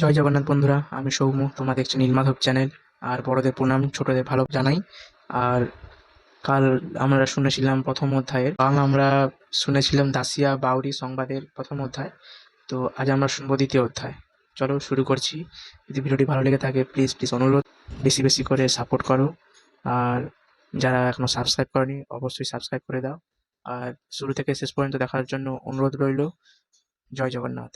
জয় জগন্নাথ বন্ধুরা, আমি সৌম্য, তোমরা দেখছ নীলমাধব চ্যানেল, আর বড়দের প্রণাম, ছোটদের ভালো জানাই। আর কাল আমরা শুনেছিলাম প্রথম অধ্যায়ের বাং আমরা শুনেছিলাম দাসিয়া বাউরি সংবাদের প্রথম অধ্যায়, তো আজ আমরা শুনব দ্বিতীয় অধ্যায়। চলো শুরু করছি। যদি ভিডিওটি ভালো লেগে থাকে প্লিজ প্লিজ অনুরোধ, বেশি বেশি করে সাপোর্ট করো। আর যারা এখনও সাবস্ক্রাইব করেনি, অবশ্যই সাবস্ক্রাইব করে দাও। আর শুরু থেকে শেষ পর্যন্ত দেখার জন্য অনুরোধ রইল, জয় জগন্নাথ।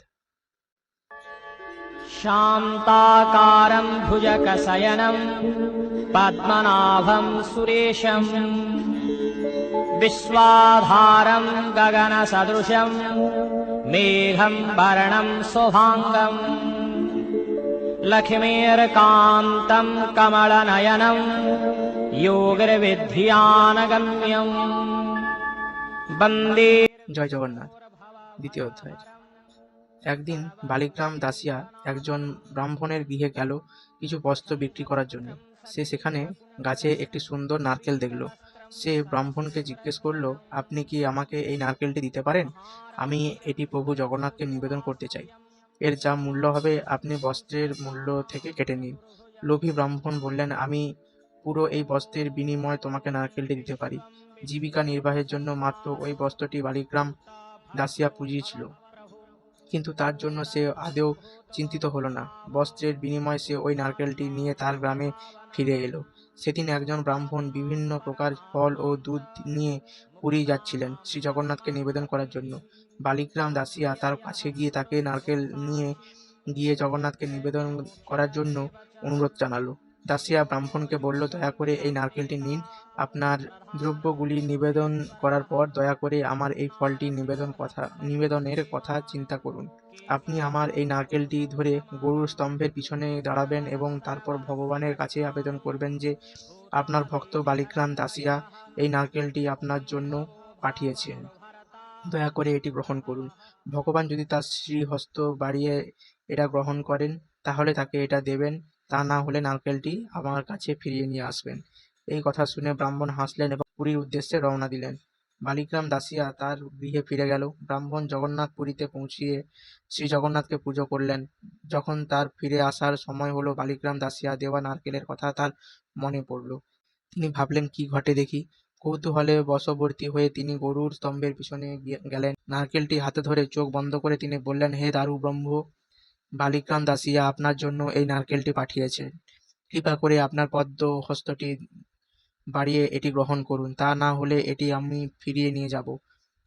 शान्ताकारं भुजगशयनं पद्मनाभं सुरेशं विश्वाधारं गगनसदृशं मेघं वर्णं शुभाङ्गम् लक्ष्मीर्कान्तं कमलनयनं योगिर्विद्यानगम्यम् वन्दे জয় জগন্নাথ দ্বিতীয় অধ্যায় একদিন বালিগ্রাম দাসিয়া একজন ব্রাহ্মণের গৃহে গেল কিছু বস্ত্র বিক্রি করার জন্য। সে সেখানে গাছে একটি সুন্দর নারকেল দেখল। সে ব্রাহ্মণকে জিজ্ঞেস করল, আপনি কি আমাকে এই নারকেলটি দিতে পারেন? আমি এটি প্রভু জগন্নাথকে নিবেদন করতে চাই। এর যা মূল্য হবে, আপনি বস্ত্রের মূল্য থেকে কেটে নিন। লোভী ব্রাহ্মণ বললেন, আমি পুরো এই বস্ত্রের বিনিময়ে তোমাকে নারকেলটি দিতে পারি। জীবিকা নির্বাহের জন্য মাত্র ওই বস্ত্রটি বালিগ্রাম দাসিয়া পুজিয়েছিল। কিন্তু তার জন্য সে আদৌ চিন্তিত হলো না। বস্ত্রের বিনিময়ে সে ওই নারকেলটি নিয়ে তার গ্রামে ফিরে এলো। সেদিন একজন ব্রাহ্মণ বিভিন্ন প্রকার ফল ও দুধ নিয়ে পুরী যাচ্ছিলেন শ্রী জগন্নাথকে নিবেদন করার জন্য। বালিগ্রাম দাসিয়া তার কাছে গিয়ে তাকে নারকেল নিয়ে গিয়ে জগন্নাথকে নিবেদন করার জন্য অনুরোধ জানালো। দাসিয়া ব্রাহ্মণকে বলল, দয়া করে এই নারকেলটি নিন। আপনার দ্রব্যগুলি নিবেদন করার পর দয়া করে আমার এই ফলটি নিবেদন কথা, নিবেদনের কথা চিন্তা করুন। আপনি আমার এই নারকেলটি ধরে গরুর স্তম্ভের পিছনে দাঁড়াবেন এবং তারপর ভগবানের কাছে আবেদন করবেন যে, আপনার ভক্ত বালিগ্রাম দাসিয়া এই নারকেলটি আপনার জন্য পাঠিয়েছেন। দয়া করে এটি গ্রহণ করুন। ভগবান যদি তার শ্রীহস্ত বাড়িয়ে এটা গ্রহণ করেন, তাহলে তাকে এটা দেবেন। তা না হলে নারকেলটি আমার কাছে ফিরিয়ে নিয়ে আসবেন। এই কথা শুনে ব্রাহ্মণ হাসলেন এবং পুরীর উদ্দেশ্যে রওনা দিলেন। বালিগ্রাম দাসিয়া তার গৃহে ফিরে গেল। ব্রাহ্মণ জগন্নাথ পুরীতে পৌঁছিয়ে শ্রী জগন্নাথকে পুজো করলেন। যখন তার ফিরে আসার সময় হলো, বালিগ্রাম দাসিয়া দেওয়া নারকেলের কথা তার মনে পড়ল। তিনি ভাবলেন, কি ঘটে দেখি? কৌতূহলে বশবর্তী হয়ে তিনি গরুর স্তম্ভের পিছনে গেলেন। নারকেলটি হাতে ধরে চোখ বন্ধ করে তিনি বললেন, হে দারু ব্রহ্ম বালিগ্রাম দাসিয়া আপনার জন্য এই নারকেলটি পাঠিয়েছে। কৃপা করে আপনার পদ্ম হস্তটি বাড়িয়ে এটি গ্রহণ করুন। তা না হলে এটি আমি ফিরিয়ে নিয়ে যাব।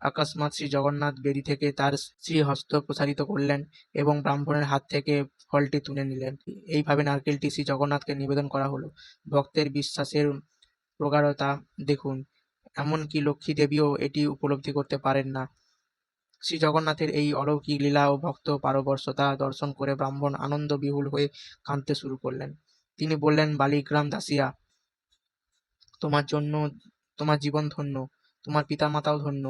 আকস্মাৎ শ্রী জগন্নাথ বেদি থেকে তার শ্রীহস্ত প্রসারিত করলেন এবং ব্রাহ্মণের হাত থেকে ফলটি তুলে নিলেন। এইভাবে নারকেলটি শ্রী জগন্নাথকে নিবেদন করা হলো। ভক্তের বিশ্বাসের প্রগাঢ়তা দেখুন। এমনকি লক্ষ্মী দেবীও এটি উপলব্ধি করতে পারেন না। শ্রী জগন্নাথের এই অলৌকিক লীলা ও ভক্ত পারবর্ষতা দর্শন করে ব্রাহ্মণ আনন্দ বিহুল হয়ে কাঁদতে শুরু করলেন। তিনি বললেন, বালিগ্রাম দাসিয়া, তোমার জন্য, তোমার জীবন ধন্য, তোমার পিতামাতাও ধন্য,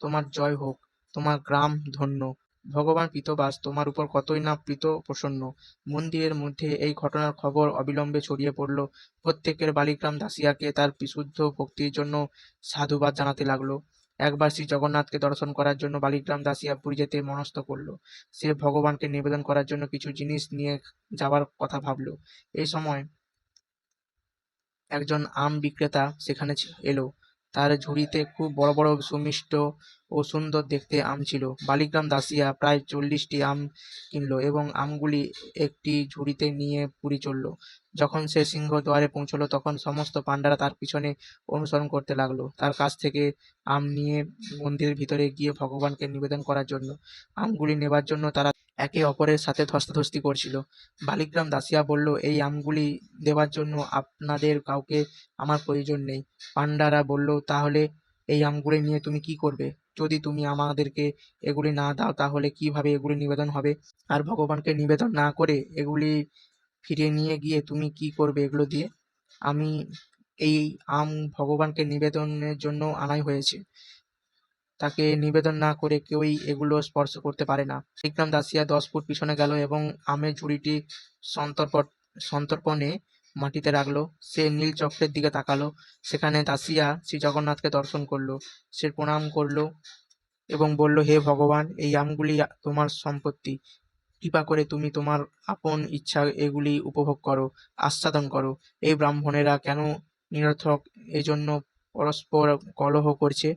তোমার জয় হোক, তোমার গ্রাম ধন্য। ভগবান পিতবাস, তোমার উপর কতই না প্রীত প্রসন্ন। মন্দিরের মধ্যে এই ঘটনার খবর অবিলম্বে ছড়িয়ে পড়ল। প্রত্যেকের বালিগ্রাম দাসিয়াকে তার বিশুদ্ধ ভক্তির জন্য সাধুবাদ জানাতে লাগল। একবার শ্রী জগন্নাথকে দর্শন করার জন্য বালিগ্রাম দাসিয়া পুরী যেতে মনস্থ করল। সে ভগবানকে নিবেদন করার জন্য কিছু জিনিস নিয়ে যাওয়ার কথা ভাবলো। এই সময় একজন আম বিক্রেতা সেখানে এলো। তার ঝুড়িতে খুব বড় বড় সুমিষ্ট ও সুন্দর দেখতে আম ছিল। বালিগ্রাম দাসিয়া প্রায় চল্লিশটি আম কিনলো এবং আমগুলি একটি ঝুড়িতে নিয়ে পুরী চলল। যখন সে সিংহ দ্বারে পৌঁছলো, তখন সমস্ত পাণ্ডারা তার পিছনে অনুসরণ করতে লাগল। তার কাছ থেকে আম নিয়ে মন্দিরের ভিতরে গিয়ে ভগবানকে নিবেদন করার জন্য, আমগুলি নেবার জন্য তারা একে অপরের সাথে ধস্তাধস্তি করছিল। বালিগ্রাম দাসিয়া বলল, এই আমগুলি দেওয়ার জন্য আপনাদের কাউকে আমার প্রয়োজন নেই। পাণ্ডারা বলল, তাহলে এই আমগুলি নিয়ে তুমি কি করবে? যদি তুমি আমাদেরকে এগুলি না দাও, তাহলে কীভাবে এগুলি নিবেদন হবে? আর ভগবানকে নিবেদন না করে এগুলি ফিরিয়ে নিয়ে গিয়ে তুমি কি করবে এগুলো দিয়ে? আমি এই আম ভগবানকে নিবেদনের জন্য আনাই হয়েছে। তাকে নিবেদন না করে কেউই এগুলো স্পর্শ করতে পারে না। বিক্রম দাসিয়া দশ ফুট পিছনে গেল এবং আমের ঝুড়িটি সন্তর্পণ সন্তর্পণে মাটিতে রাখল। সে নীল চক্রের দিকে তাকালো। সেখানে দাসিয়া শ্রী জগন্নাথকে দর্শন করল। সে প্রণাম করল এবং বলল, হে ভগবান, এই আমগুলি তোমার সম্পত্তি। কৃপা করে তুমি তোমার আপন ইচ্ছা এগুলি উপভোগ করো, আস্বাদন করো। এই ব্রাহ্মণেরা কেন নিরর্থক? এজন্য পরস্পর কলহ করছে।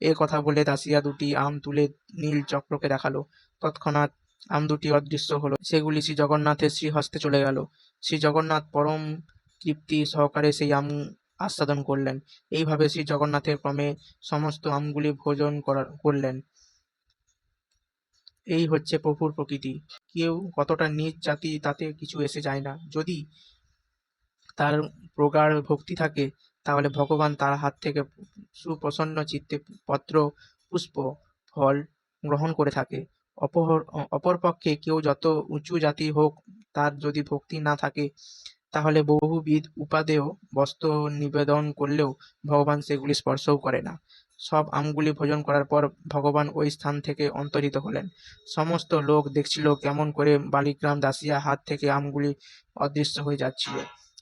এ কথা বলে দাসিয়া দুটি আম তুলে নীল চক্রকে দেখাল। তৎক্ষণাৎ আম দুটি অদৃশ্য হলো। সেগুলি শ্রী জগন্নাথের শ্রীহস্তে চলে গেল। শ্রী জগন্নাথ পরম তৃপ্তি সহকারে সেই আম আস্বাদন করলেন। এইভাবে শ্রী জগন্নাথের ক্রমে সমস্ত আমগুলি ভোজন করা করলেন। এই হচ্ছে প্রভুর প্রকৃতি। কেউ কতটা নিজ জাতি তাতে কিছু এসে যায় না। যদি তার প্রগাঢ় ভক্তি থাকে, তাহলে ভগবান তার হাত থেকে সুপ্রসন্ন চিত্তে পত্র, পুষ্প, ফল গ্রহণ করে থাকে। অপর অপরপক্ষে কেউ যত উঁচু জাতি হোক, তার যদি ভক্তি না থাকে, তাহলে বহুবিধ উপাদেয় বস্ত্র নিবেদন করলেও ভগবান সেগুলি স্পর্শও করে না। সব আমগুলি ভোজন করার পর ভগবান ওই স্থান থেকে অন্তরিত হলেন। সমস্ত লোক দেখছিল কেমন করে বালিগ্রাম দাসিয়া হাত থেকে আমগুলি অদৃশ্য হয়ে যাচ্ছিল।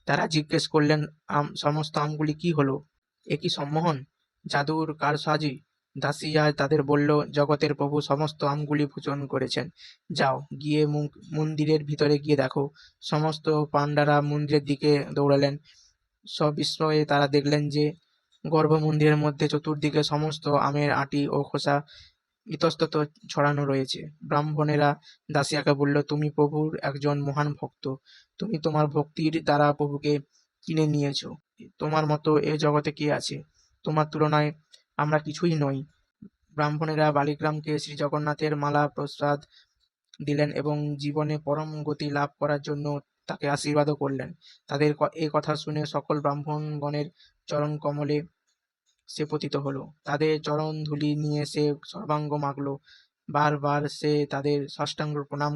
তারা জিজ্ঞেস করলেন, আম, সমস্ত আমগুলি কি হলো? এ কি সম্মোহন? জাদুর কারসাজি দাসিয়া তাদের বলল, জগতের প্রভু সমস্ত আমগুলি ভোজন করেছেন। যাও, গিয়ে মন্দিরের ভিতরে গিয়ে দেখো। সমস্ত পাণ্ডারা মন্দিরের দিকে দৌড়ালেন। সবিস্ময়ে তারা দেখলেন যে গর্ভ মন্দিরের মধ্যে চতুর্দিকে সমস্ত আমের আটি ও খোসা ইতস্তত ছড়ানো রয়েছে। ব্রাহ্মণেরা দাসিয়াকে বলল, তুমি প্রভুর একজন মহান ভক্ত। তুমি তোমার ভক্তির দ্বারা প্রভুকে কিনে নিয়েছো। তোমার মতো এ জগতে কে আছে? তোমার তুলনায় আমরা কিছুই নই। ব্রাহ্মণেরা বালিগ্রামকে শ্রী জগন্নাথের মালা প্রসাদ দিলেন এবং জীবনে পরম গতি লাভ করার জন্য তাকে আশীর্বাদও করলেন। তাদের এ কথা শুনে সকল ব্রাহ্মণগণের চরণ কমলে সে পতিত হলো। তাদের চরণ ধুলি নিয়ে সে সর্বাঙ্গ মাগলো। বারবার সে তাদের সাষ্টাঙ্গ প্রণাম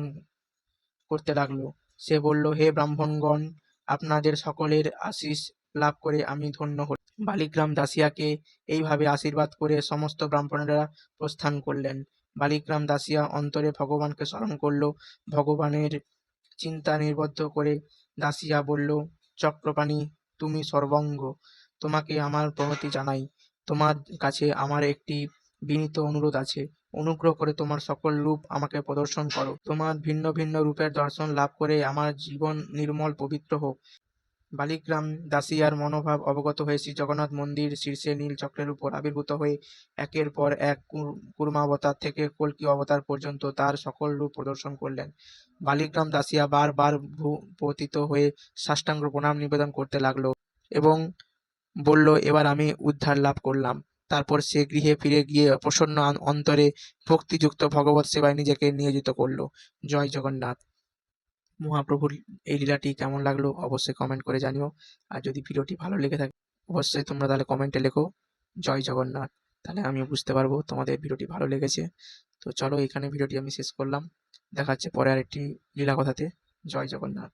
করতে লাগল। সে বলল, হে ব্রাহ্মণগণ, আপনাদের সকলের আশিস লাভ করে আমি ধন্য হলাম। বালিগ্রাম দাসিয়াকে এইভাবে আশীর্বাদ করে সমস্ত ব্রাহ্মণেরা প্রস্থান করলেন। বালিগ্রাম দাসিয়া অন্তরে ভগবানকে স্মরণ করল। ভগবানের চিন্তা নির্বদ্ধ করে দাসিয়া বলল, চক্রপাণি, তুমি সর্বঙ্গ। তোমাকে আমার প্রণতি জানাই। তোমার কাছে আমার একটি বিনীত অনুরোধ আছে। অনুগ্রহ করে তোমার সকল রূপ আমাকে প্রদর্শন করো। তোমার ভিন্ন ভিন্ন রূপের দর্শন লাভ করে আমার জীবন নির্মল পবিত্র হোক। বালিগ্রাম, দাসিয়ার মনোভাব অবগত হয়ে শ্রী জগন্নাথ মন্দির শীর্ষে নীল চক্রের উপর আবির্ভূত হয়ে একের পর এক কুর- কুর্মাবতার থেকে কল্কি অবতার পর্যন্ত তার সকল রূপ প্রদর্শন করলেন। বালিগ্রাম, দাসিয়া বারবার ভূ- পতিত হয়ে সাষ্টাঙ্গ প্রণাম নিবেদন করতে লাগল এবং বলল, এবার আমি উদ্ধার লাভ করলাম। তারপর সে গৃহে ফিরে গিয়ে প্রসন্ন অন্তরে ভক্তিযুক্ত ভগবত সেবায় নিজেকে নিয়োজিত করল। জয় জগন্নাথ। মহাপ্রভুর এই লীলাটি কেমন লাগল অবশ্যই কমেন্ট করে জানিও। আর যদি ভিডিওটি ভালো লেগে থাকে, অবশ্যই তোমরা তাহলে কমেন্টে লেখো, জয় জগন্নাথ তাহলে আমিও বুঝতে পারব তোমাদের ভিডিওটি ভালো লেগেছে। তো চলো এখানে ভিডিওটি আমি শেষ করলাম, দেখা হচ্ছে পরে আরেকটি লীলা কথাতে। জয় জগন্নাথ।